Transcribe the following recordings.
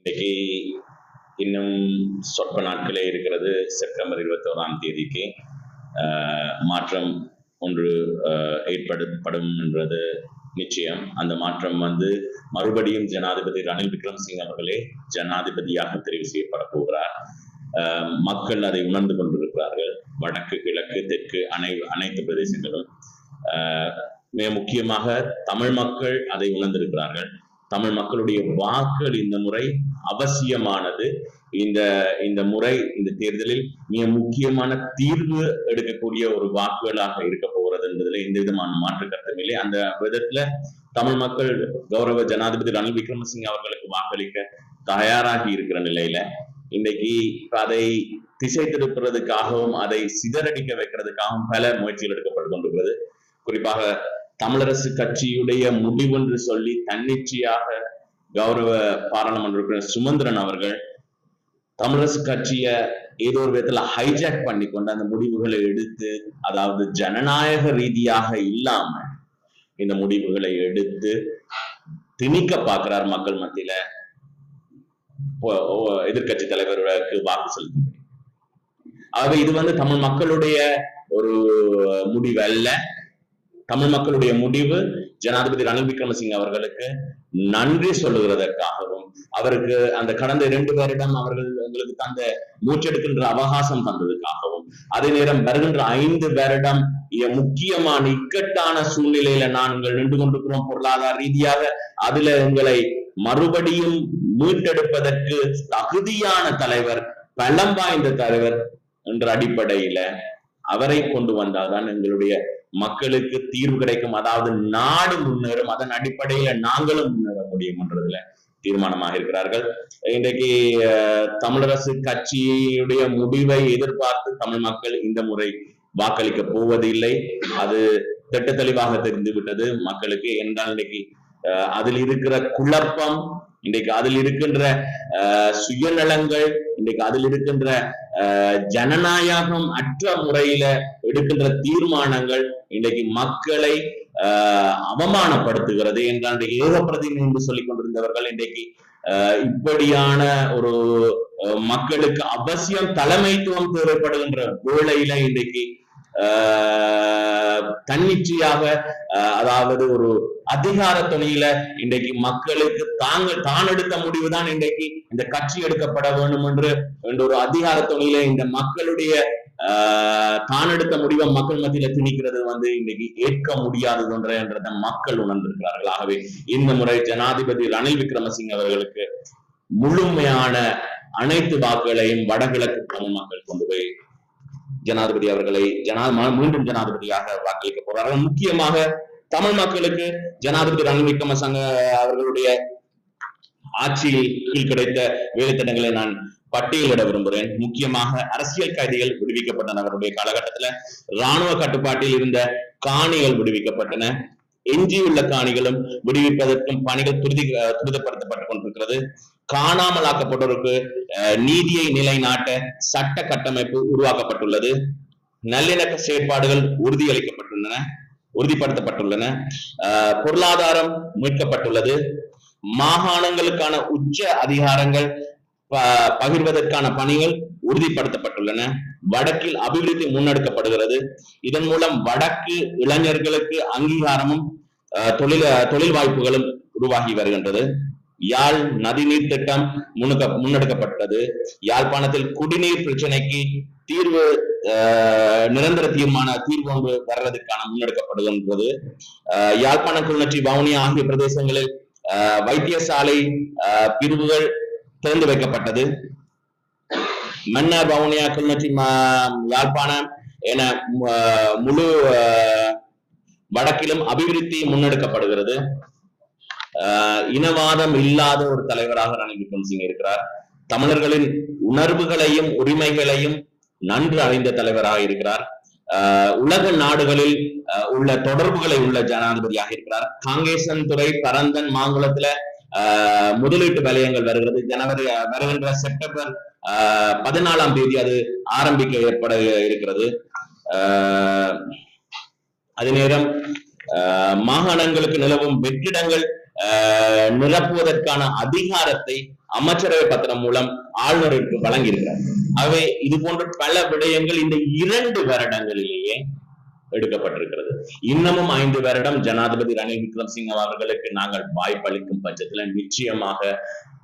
இன்னைக்கு இன்னும் சொற்ப நாட்களே இருக்கிறது. செப்டம்பர் இருபத்தோராம் தேதிக்கு ஆஹ், மாற்றம் ஒன்று ஆஹ், ஏற்படுத்தப்படும் என்றது நிச்சயம். அந்த மாற்றம் வந்து மறுபடியும் ஜனாதிபதி ரணில் விக்ரம்சிங் அவர்களே ஜனாதிபதியாக தெரிவு செய்யப்பட போகிறார். ஆஹ், மக்கள் அதை உணர்ந்து கொண்டிருக்கிறார்கள். வடக்கு கிழக்கு தெற்கு அனை அனைத்து பிரதேசங்களும் ஆஹ், மிக முக்கியமாக தமிழ் மக்கள் அதை உணர்ந்திருக்கிறார்கள். தமிழ் மக்களுடைய வாக்குகள் இந்த முறை அவசியமானது. இந்த இந்த முறை இந்த தேர்தலில் மிக முக்கியமான தீர்வு எடுக்கக்கூடிய ஒரு வாக்குகளாக இருக்க போகிறது என்பதில் எந்த விதமான மாற்று கருத்தும் இல்லை. அந்த விதத்துல தமிழ் மக்கள் கௌரவ ஜனாதிபதி ரணில் விக்ரமசிங்க அவர்களுக்கு வாக்களிக்க தயாராகி இருக்கிற நிலையில இன்னைக்கு அதை திசை திருப்புறதுக்காகவும் அதை சிதறடிக்க வைக்கிறதுக்காகவும் பல முயற்சிகள் எடுக்கப்பட்டு கொண்டிருக்கிறது. குறிப்பாக தமிழரசு கட்சியுடைய முடிவென்று சொல்லி தன்னிச்சையாக கௌரவ பாராளுமன்ற உறுப்பினர் சுமந்திரன் அவர்கள் தமிழரசு கட்சிய ஏதோ ஒரு விதத்துல ஹைஜாக் பண்ணி கொண்டு அந்த முடிவுகளை எடுத்து அதாவது ஜனநாயக ரீதியாக இல்லாம இந்த முடிவுகளை எடுத்து திணிக்க பார்க்கிறார் மக்கள் மத்தியில. எதிர்கட்சி தலைவர்களுக்கு வாக்கு செலுத்தும் ஆகவே இது வந்து தமிழ் மக்களுடைய ஒரு முடிவு அல்ல. தமிழ் மக்களுடைய முடிவு ஜனாதிபதி ரணில் விக்ரமசிங்க அவர்களுக்கு நன்றி சொல்லுகிறதற்காகவும் அவருக்கு அந்த கடந்த இரண்டு பேரிடம் அவர்கள் எங்களுக்கு தந்த மூச்செடுக்கின்ற அவகாசம் தந்ததுக்காகவும் அதே நேரம் வருகின்ற ஐந்து வருடம் முக்கியமான இக்கட்டான சூழ்நிலையில நாங்கள் நின்று கொண்டிருக்கிறோம் பொருளாதார ரீதியாக அதுல எங்களை மறுபடியும் மீட்டெடுப்பதற்கு தகுதியான தலைவர் பலம் வாய்ந்த தலைவர் என்ற அடிப்படையில அவரை கொண்டு வந்தால்தான் எங்களுடைய மக்களுக்கு தீர்வு கிடைக்கும். அதாவது நாடு முன்னேறும். அதன் அடிப்படையில நாங்களும் முன்னேற முடியும் என்றதுல தீர்மானமாக இருக்கிறார்கள். இன்றைக்கு அஹ், தமிழரசு கட்சியுடைய முடிவை எதிர்பார்த்து தமிழ் மக்கள் இந்த முறை வாக்களிக்க போவதில்லை. அது திட்ட தெளிவாக தெரிந்து விட்டது மக்களுக்கு என்றால் இன்னைக்கு அஹ், அதில் இருக்கிற குழப்பம் இன்றைக்கு அதில் இருக்கின்ற அஹ், சுயநலங்கள் இன்றைக்கு அதில் இருக்கின்ற அஹ், ஜனநாயகம் அற்ற முறையில எடுக்கின்ற தீர்மானங்கள் இன்றைக்கு மக்களை அவமானப்படுத்துகிறது என்ற இன்றைக்கு ஏகப்பிரதிநிதி என்று சொல்லிக் கொண்டிருந்தவர்கள் இன்றைக்கு இப்படியான ஒரு அஹ், மக்களுக்கு அவசியம் தலைமைத்துவம் தேவைப்படுகின்ற வேளையில இன்றைக்கு தன்னிச்சையாக அதாவது ஒரு அதிகார துணையில இன்றைக்கு மக்களுக்கு தாங்கள் தான் எடுத்த முடிவுதான் இன்றைக்கு இந்த கட்சி எடுக்கப்பட வேண்டும் என்று என்ற ஒரு அதிகார துணையில இந்த மக்களுடைய தான் எடுத்த முடிவை மக்கள் மத்தியில திணிக்கிறது வந்து இன்னைக்கு ஏற்க முடியாதது ஒன்று என்றதை மக்கள் உணர்ந்திருக்கிறார்கள். ஆகவே இந்த முறை ஜனாதிபதி ரணில் விக்ரமசிங்க அவர்களுக்கு முழுமையான அனைத்து வாக்குகளையும் வடகிழக்கு தமிழ் மக்கள் கொண்டு போய் ஜனாதிபதி அவர்களை ஜனா மீண்டும் ஜனாதிபதியாக வாக்களிக்க போறார்கள் முக்கியமாக தமிழ் மக்களுக்கு ஜனாதிபதி ரணில் விக்ரமசங்க அவர்களுடைய ஆட்சியில் கீழ் கிடைத்த வேலைத்திட்டங்களை நான் பட்டியலிட விரும்புகிறேன் முக்கியமாக அரசியல் கைதிகள் விடுவிக்கப்பட்டன அவருடைய காலகட்டத்துல. ராணுவ கட்டுப்பாட்டில் இருந்த காணிகள் விடுவிக்கப்பட்டன. எஞ்சியுள்ள காணிகளும் விடுவிப்பதற்கும் பணிகள் துரிதி துரிதப்படுத்தப்பட்டு துரிதப்படுத்தப்பட்டுக் கொண்டிருக்கிறது. காணாமலாக்கப்பட்டோருக்கு அஹ், நீதியை நிலைநாட்ட சட்ட கட்டமைப்பு உருவாக்கப்பட்டுள்ளது. நல்லிணக்க செயற்பாடுகள் உறுதியளிக்கப்பட்டுள்ளன உறுதிப்படுத்தப்பட்டுள்ளன. அஹ், பொருளாதாரம் மீட்கப்பட்டுள்ளது. மாகாணங்களுக்கான உச்ச அதிகாரங்கள் ப- பகிர்வதற்கான பணிகள் உறுதிப்படுத்தப்பட்டுள்ளன. வடக்கில் அபிவிருத்தி முன்னெடுக்கப்படுகிறது. இதன் மூலம் வடக்கு இளைஞர்களுக்கு அங்கீகாரமும் தொழில் தொழில் வாய்ப்புகளும் உருவாகி வருகின்றது. யாழ் நதிநீர் திட்டம் முன்னுக்க முன்னெடுக்கப்பட்டது. யாழ்ப்பாணத்தில் குடிநீர் பிரச்சனைக்கு தீர்வு நிரந்தர தீர்மான தீர்வு ஒன்று வர்றதுக்கான முன்னெடுக்கப்படுகின்றது. யாழ்ப்பாண யாழ்ப்பாணம் கிளிநொச்சி வவுனியா ஆகிய பிரதேசங்களில் அஹ், வைத்தியசாலை பிரிவுகள் திறந்து வைக்கப்பட்டது. மன்னர் வவுனியா கிளிநொச்சி யாழ்ப்பாணம் என முழு வடக்கிலும் அபிவிருத்தி முன்னெடுக்கப்படுகிறது. இனவாதம் இல்லாத ஒரு தலைவராக ரணில் விக்ரமசிங்க இருக்கிறார். தமிழர்களின் உணர்வுகளையும் உரிமைகளையும் நன்கு அறிந்த தலைவராக இருக்கிறார். உலக நாடுகளில் உள்ள தொடர்புகளை உள்ள ஜனாதிபதியாக இருக்கிறார். காங்கேசன் துறை பரந்தன் மாங்குளத்துல முதலீட்டு வலயங்கள் வருகிறது. ஜனவரி வருகின்ற செப்டம்பர் பதினாலாம் தேதி அது ஆரம்பிக்க ஏற்பட இருக்கிறது. அதே நேரம் மாகாணங்களுக்கு நிலவும் வெற்றிடங்கள் நிரப்புவதற்கான அதிகாரத்தை அமைச்சரவை பத்திரம் மூலம் ஆளுநருக்கு வழங்கியிருக்கிறார். அவை இது போன்ற பல விடயங்கள் இந்த இரண்டு வருடங்களிலேயே எடுக்கப்பட்டிருக்கிறது. இன்னமும் ஐந்து வருடம் ஜனாதிபதி ரணில் விக்ரம்சிங் அவர்களுக்கு நாங்கள் வாய்ப்பளிக்கும் பட்சத்துல நிச்சயமாக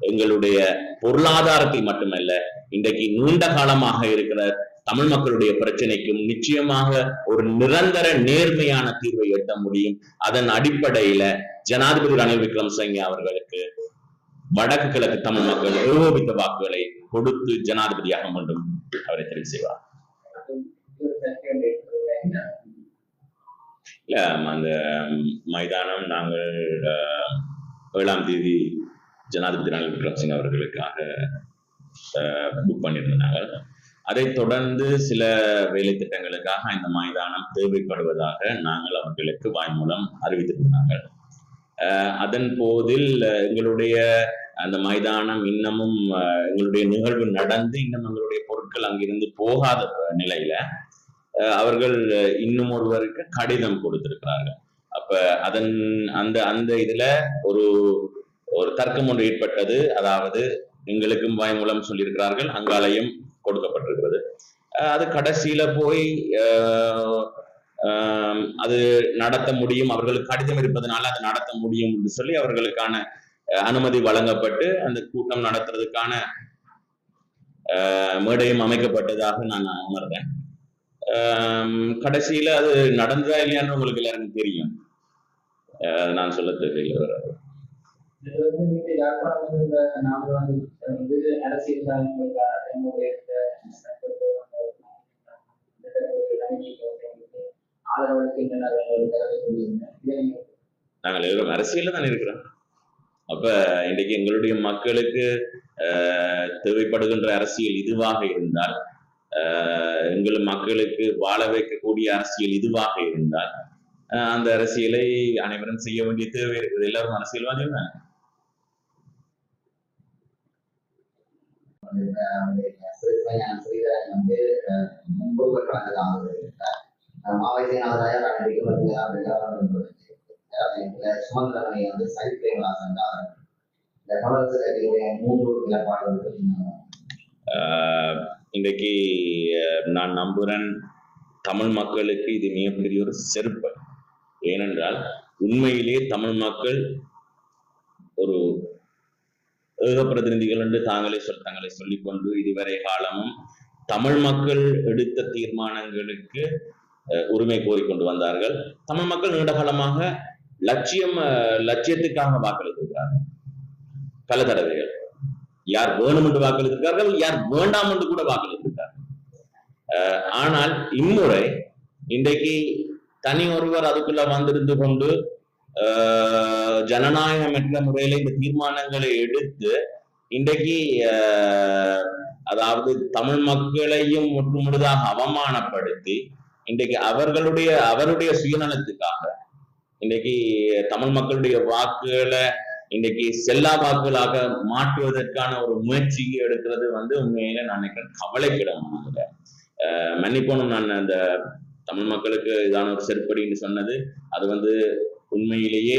எங்களுடைய பொருளாதாரத்தை மட்டுமல்ல இன்றைக்கு நீண்ட காலமாக இருக்கிற தமிழ் மக்களுடைய பிரச்சனைக்கும் நிச்சயமாக ஒரு நிரந்தர நேர்மையான தீர்வை எட்ட முடியும். அதன் அடிப்படையில ஜனாதிபதி ரணில் விக்ரமசிங்கே அவர்களுக்கு வடக்கு கிழக்கு தமிழ் மக்கள் ஏகோபித்த வாக்குகளை கொடுத்து ஜனாதிபதியாக மீண்டும் அவரை தெரிவு செய்வார். இல்ல அந்த மைதானம் நாங்கள் ஏழாம் தேதி ஜனாதிபதி ரணில் விக்ரமசிங்க அவர்களுக்காக புக் பண்ணியிருந்தாங்க அதைத் தொடர்ந்து சில வேலை திட்டங்களுக்காக இந்த மைதானம் தேவைப்படுவதாக நாங்கள் அவர்களுக்கு வாய்மூலம் அறிவித்திருந்தாங்க அஹ், அதன் போதில் எங்களுடைய அந்த மைதானம் இன்னமும் எங்களுடைய நிகழ்வு நடந்து இன்னும் எங்களுடைய பொருட்கள் அங்கிருந்து போகாத நிலையில அஹ், அவர்கள் இன்னும் ஒருவருக்கு கடிதம் கொடுத்திருக்கிறார்கள். அப்ப அதன் அந்த அந்த இதுல ஒரு ஒரு தர்க்கம் ஒன்று ஏற்பட்டது. அதாவது எங்களுக்கும் வாய்மூலம் சொல்லியிருக்கிறார்கள். அங்காலையும் கொடுக்கப்பட்டிருக்கிறது. அது கடைசியில போய் அது நடத்த முடியும். அவர்களுக்கு கடிதம் இருப்பதனால அது நடத்த முடியும் என்று சொல்லி அவர்களுக்கான அனுமதி வழங்கப்பட்டு அந்த கூட்டம் நடத்துறதுக்கான மேடையும் அமைக்கப்பட்டதாக நான் உணர்ந்தேன் கடைசியில அது நடந்ததா இல்லையான்னு உங்களுக்கு எல்லாருக்கும் தெரியும். நான் சொல்ல தெரியல இது வந்து நீங்க யாழ்ப்பாணம் நாம வந்து அரசியல் சாதனைகளுக்காக தன்னுடைய நாங்கள் தான் இருக்கிறோம். அப்ப இன்றைக்கு எங்களுடைய மக்களுக்கு ஆஹ், தேவைப்படுகின்ற அரசியல் இதுவாக இருந்தால் ஆஹ், எங்கள் மக்களுக்கு வாழ வைக்கக்கூடிய அரசியல் இதுவாக இருந்தால் ஆஹ், அந்த அரசியலை அனைவரும் செய்ய வேண்டிய தேவை இருக்குது எல்லாரும் அரசியல்வாதிகள் தானே? வந்து அஹ், முன்பு பெற்றவங்கலாம் மாவட்டநாதராய சுமந்திரனை வந்து சைத்தியங்களாக இந்த தமிழக கட்சியுடைய மூன்று நிலப்பாடுகள் ஆஹ், இன்றைக்கு நான் நம்புறேன் தமிழ் மக்களுக்கு இது மிகப்பெரிய ஒரு செருப்பு ஏனென்றால் உண்மையிலே தமிழ் மக்கள் ஒரு ஏக பிரதிநிதிகள் என்று தாங்களே சொல் தங்களை சொல்லிக்கொண்டு இதுவரை காலமும் தமிழ் மக்கள் எடுத்த தீர்மானங்களுக்கு அஹ், உரிமை கோரிக்கொண்டு வந்தார்கள். தமிழ் மக்கள் நீண்டகாலமாக லட்சியம் அஹ், லட்சியத்துக்காக வாக்களித்திருக்கிறார்கள். பல தடவைகள். யார் வேணும் என்று வாக்களித்திருக்கார்கள் யார் வேண்டாம் என்று கூட வாக்களித்திருக்கார்கள் ஆனால் இம்முறை இன்றைக்கு தனி ஒருவர் அதுக்குள்ள வந்திருந்து கொண்டு ஆஹ், ஜனநாயகமற்ற முறையில இந்த தீர்மானங்களை எடுத்து இன்றைக்கு அதாவது தமிழ் மக்களையும் முற்றுமுழுதாக அவமானப்படுத்தி இன்றைக்கு அவர்களுடைய அவருடைய சுயநலத்துக்காக இன்றைக்கு தமிழ் மக்களுடைய வாக்குகளை இன்றைக்கு செல்லா வாக்குகளாக மாற்றுவதற்கான ஒரு முயற்சியை எடுக்கிறது வந்து உண்மையில நான் நினைக்கிறேன் கவலைக்கிடமானது மன்னிப்போனும் நான் அந்த தமிழ் மக்களுக்கு இதான ஒரு செருப்படின்னு சொன்னது. அது வந்து உண்மையிலேயே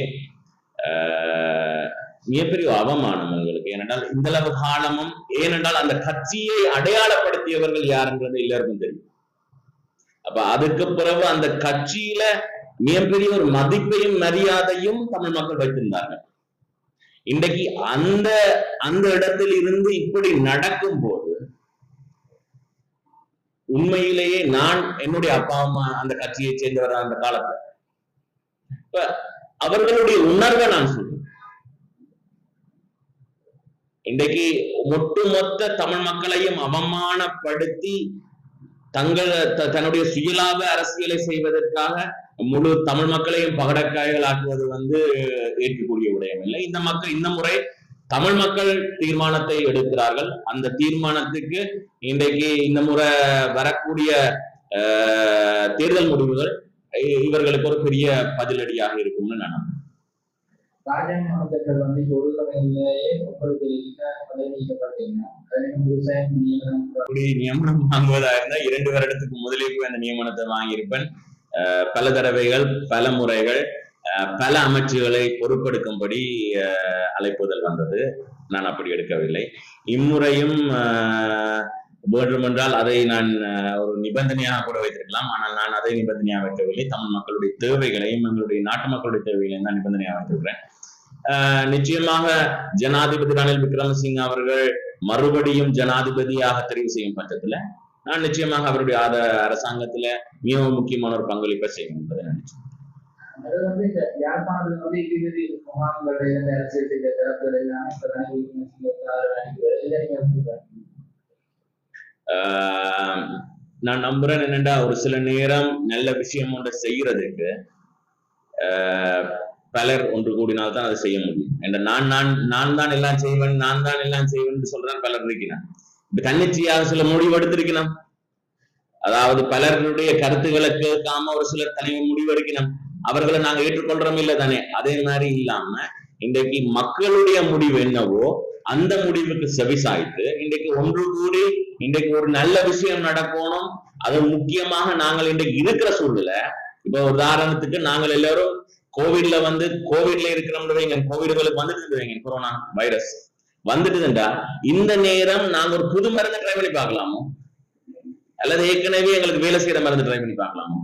மிகப்பெரிய அவமானம் உங்களுக்கு. ஏனென்றால் இந்த அளவு காலமும் ஏனென்றால் அந்த கட்சியை அடையாளப்படுத்தியவர்கள் யாருன்றது எல்லாருக்கும் தெரியும். அப்ப அதுக்கு பிறகு அந்த கட்சியில மிகப்பெரிய ஒரு மதிப்பையும் மரியாதையும் தமிழ் மக்கள் வைத்திருந்தார்கள். இன்றைக்கு அந்த அந்த இடத்தில் இருந்து இப்படி நடக்கும் போது உண்மையிலேயே நான் என்னுடைய அப்பா அம்மா அந்த கட்சியை சேர்ந்தவர் அந்த காலத்துல. இப்ப அவர்களுடைய உணர்வை நான் சொல்றேன். இன்றைக்கு ஒட்டுமொத்த தமிழ் மக்களையும் அவமானப்படுத்தி தங்கள் தன்னுடைய சுயலாப அரசியலை செய்வதற்காக முழு தமிழ் மக்களையும் பகடக்காய்களாக்குவது வந்து ஏற்கக்கூடிய விடயம் இல்லை இந்த மக்கள் இந்த முறை தமிழ் மக்கள் தீர்மானத்தை எடுக்கிறார்கள். அந்த தீர்மானத்துக்கு இன்றைக்கு இந்த முறை வரக்கூடிய தேர்தல் முடிவுகள் இவர்களுக்கு ஒரு பெரிய பதிலடியாக இருக்கும்னு நான் நம்புறேன். அமைச்சர்கள் வந்து ஒரு தலைமையிலேயே விவசாயம் நியமனம் வாங்குவதா இருந்தா இரண்டு வருடத்துக்கு முதலே போய் அந்த நியமனத்தை வாங்கியிருப்பேன். பல தடவைகள் பல முறைகள் அஹ், பல அமைச்சுகளை பொறுப்பெடுக்கும்படி அழைப்புதல் வந்தது. நான் அப்படி எடுக்கவில்லை. இம்முறையும் ஆஹ், வேண்டுமென்றால் அதை நான் ஒரு நிபந்தனையாக கூட வைத்திருக்கலாம். ஆனால் நான் அதை நிபந்தனையாக வைக்கவில்லை. தமிழ் மக்களுடைய தேவைகளையும் எங்களுடைய நாட்டு மக்களுடைய தேவைகளையும் தான் நிபந்தனையாக வைத்திருக்கிறேன். ஆஹ், நிச்சயமாக ஜனாதிபதி ரணில் விக்ரமசிங் அவர்கள் மறுபடியும் ஜனாதிபதியாக தெரிவு செய்யும் பட்சத்துல நான் நிச்சயமாக அவருடைய ஆத அரசாங்கத்துல மிகவும் முக்கியமான ஒரு பங்களிப்பை செய்யும் என்பதை நினைச்சேன் அது வந்து இந்த யாழ்ப்பாணத்துல வந்து இறுதி முகாம்கள் அரசியல் எல்லாமே இப்ப ரணில் விக்ரமசிங்க நினைக்கிறது இதை நீங்க எப்படி பார்க்கறீங்க? ஆஹ் நான் நம்புறேன் என்னண்டா ஒரு சில நேரம் நல்ல விஷயம் ஒன்றை செய்யறதுக்கு பலர் ஒன்று கூடினால் தான் அதை செய்ய முடியும். என்ற நான் நான் நான் தான் எல்லாம் செய்வேன் நான் தான் எல்லாம் செய்வேன் சொல்றேன் பலர் இருக்கிறேன். இப்ப தன்னிச்சையாக சில முடிவு எடுத்திருக்கணும் அதாவது பலருடைய கருத்துக்களை கேட்காம ஒரு சிலர் தனி முடிவெடுக்கணும் அவர்களை நாங்க ஏற்றுக்கொள்றோம் இல்லை தானே? அதே மாதிரி இல்லாம இன்றைக்கு மக்களுடைய முடிவு என்னவோ அந்த முடிவுக்கு செவிசாய்த்து இன்றைக்கு ஒன்று கூடி இன்றைக்கு ஒரு நல்ல விஷயம் நடக்கணும். அது முக்கியமாக நாங்கள் இன்றைக்கு இருக்கிற சூழ்நிலை. இப்ப உதாரணத்துக்கு நாங்கள் எல்லாரும் கோவிட்ல வந்து கோவிட்ல இருக்கிறோம்னு வைங்க கோவிடுகளுக்கு வந்துட்டு வைங்க கொரோனா வைரஸ் வந்துட்டுதுண்டா இந்த நேரம் நாங்க ஒரு புது மருந்து ட்ரை பண்ணி பார்க்கலாமோ? அல்லது ஏற்கனவே எங்களுக்கு வேலை செய்யற மருந்து ட்ரை பண்ணி பார்க்கலாமோ?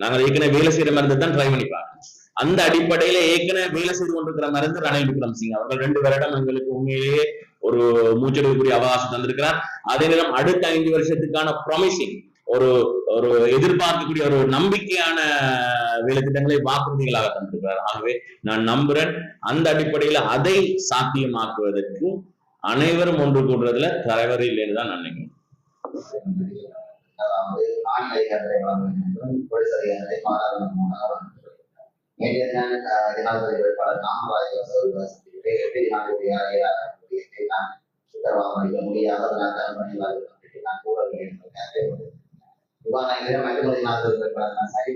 நாங்கள் ஏற்கனவே வேலை செய்யற மருந்து தான் ட்ரை பண்ணி பார்க்கணும் அந்த அடிப்படையில ஏற்கனவே வேலை செய்து கொண்டிருக்கிற மருந்து ரணில் விக்ரம் சிங் அவர்கள் ரெண்டு வருடம் எங்களுக்கு உண்மையிலேயே ஒரு மூச்செடுக்கக்கூடிய அவகாசம் தந்திருக்கிறார். அதே நேரம் அடுத்த ஐந்து வருஷத்துக்கான ப்ராமிசிங் ஒரு ஒரு எதிர்பார்க்கக்கூடிய ஒரு நம்பிக்கையான வேலைத்திட்டங்களை வாக்குறுதிகளாக தந்திருக்கிறார். ஆகவே நான் நம்புறேன் அந்த அடிப்படையில அதை சாத்தியமாக்குவதற்கு அனைவரும் ஒன்று கூடுறதுல தலைவர் இல்லைன்னு தான் நான் நினைக்கிறேன். நேற்றைய தினம் ஜனாதிபதி வேட்பாளர் காமராஜ் அதிகாரத்தை நான் உத்தரவாதம் அளிக்க முடியாது அதனால் தான் நான் கூறவில்லை என்பதற்காக இவ்வாறு நேரம் மற்றொரு நாள் வேட்பாளர் நான் சரி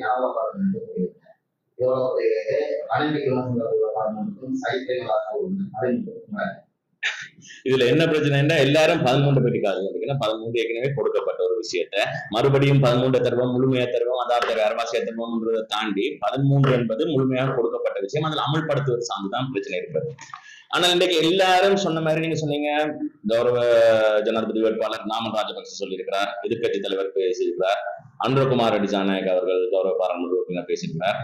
ஞாபகப்படும் என்று கூறியிருந்தேன் இதுல என்ன பிரச்சனைன்னா எல்லாரும் பதிமூன்று பற்றி காது பதிமூன்று ஏற்கனவே கொடுக்கப்பட்ட ஒரு விஷயத்த. மறுபடியும் பதிமூன்று தருவோம் முழுமையா தருவோம் அதாவது அரவாசியா தருவோம்ன்றதை தாண்டி பதிமூன்று என்பது முழுமையாக கொடுக்கப்பட்ட விஷயம். அதில் அமல்படுத்துவது சார்ந்துதான் பிரச்சனை இருக்கிறது ஆனால் இன்றைக்கு எல்லாரும் சொன்ன மாதிரி நீங்க சொன்னீங்க கௌரவ ஜனாதிபதி வேட்பாளர் நாமன் ராஜபக்ச சொல்லியிருக்கிறார் எதிர்கட்சி தலைவர் பேசியிருக்கிறார் அன்றகுமார் அடிஜாநாயக் அவர்கள் கௌரவ பாராளுமன்ற உறுப்பினர் பேசியிருக்கிறார்.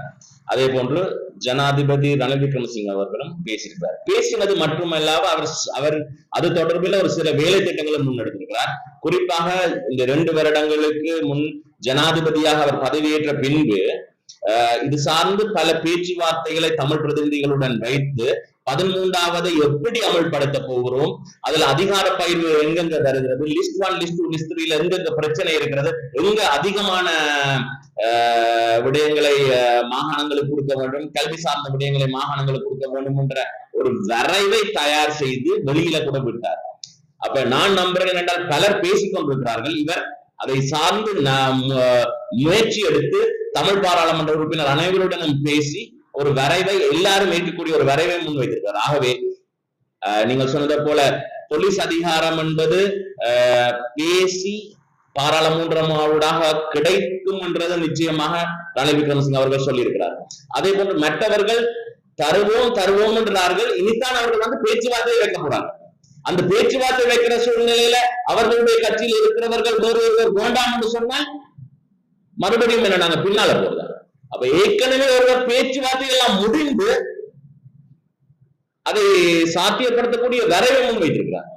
அதே போன்று ஜனாதிபதி ரணில் விக்ரமசிங்க அவர்களும் பேசியிருக்கிறார். பேசினது மட்டுமல்லாம அவர் அவர் அது தொடர்பில் ஒரு சில வேலை திட்டங்களை முன்னெடுத்திருக்கிறார். குறிப்பாக இந்த ரெண்டு வருடங்களுக்கு முன் ஜனாதிபதியாக அவர் பதவியேற்ற பின்பு இது சார்ந்து பல பேச்சுவார்த்தைகளை தமிழ் பிரதிநிதிகளுடன் வைத்து பதிமூன்றாவதை எப்படி அமல்படுத்த போகிறோம் அதுல அதிகார பயிர்வு எங்கெங்க வருகிறது list one list two list த்ரீல எங்கெங்க பிரச்சனை இருக்கிறது எங்க அதிகமான விடயங்களை மாகாணங்களுக்கு கொடுக்க வேண்டும் கல்வி சார்ந்த விடயங்களை மாகாணங்களுக்கு கொடுக்க வேண்டும் என்ற ஒரு வரைவை தயார் செய்து வெளியில கூட விட்டார். அப்ப நான் நம்புறேன் என்றால் பலர் பேசிக் கொண்டிருக்கிறார்கள். இவர் அதை சார்ந்து முயற்சி எடுத்து தமிழ் பாராளுமன்ற உறுப்பினர் அனைவருடனும் பேசி ஒரு வரைவை எல்லாரும் ஏற்கக்கூடிய ஒரு வரைவை முன்வைத்திருக்கிறார். ஆகவே அஹ், நீங்கள் சொன்னதை போல போலீஸ் அதிகாரம் என்பது பேசி பாராளுமன்றமாவூடாக கிடைக்கும் என்றது நிச்சயமாக ரணில் விக்ரமசிங் அவர்கள் சொல்லியிருக்கிறார். அதே போன்று மற்றவர்கள் தருவோம் தருவோம் என்றார்கள். இனித்தான் அவர்கள் வந்து பேச்சுவார்த்தை வைக்க போறாங்க. அந்த பேச்சுவார்த்தை வைக்கிற சூழ்நிலையில அவர்களுடைய கட்சியில் இருக்கிறவர்கள் வேறு ஒருவர் வேண்டாம் என்று சொன்னால் மறுபடியும் என்ன நாங்க பின்னால போறதா அப்ப ஏற்கனவே ஒருவர் பேச்சுவார்த்தை எல்லாம் முடிந்து அதை சாத்தியப்படுத்தக்கூடிய வரைவை முன் வைத்திருக்கிறார்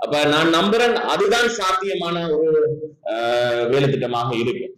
அப்ப நான் நம்புறேன் அதுதான் சாத்தியமான ஒரு வேலை திட்டமாக இருக்கும்.